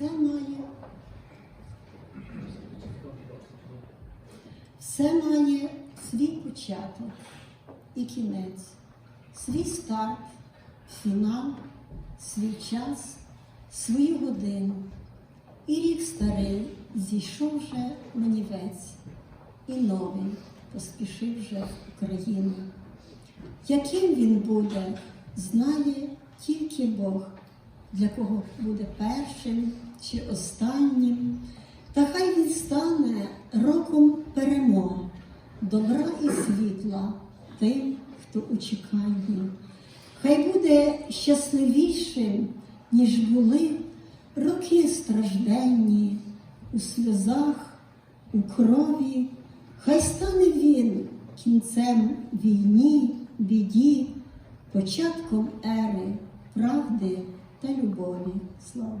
все має. Все має свій початок і кінець, свій старт, фінал, свій час, свою годину. І рік старий зійшов вже манівець, і новий поспішив вже в Україну. Яким він буде, знає тільки Бог, для кого буде першим чи останнім. Та хай він стане роком перемог, добра і світла тим, хто у чеканні. Хай буде щасливішим, ніж були роки стражденні у сльозах, у крові. Хай стане він кінцем війні, біді, початком ери, правди та любові. Слава!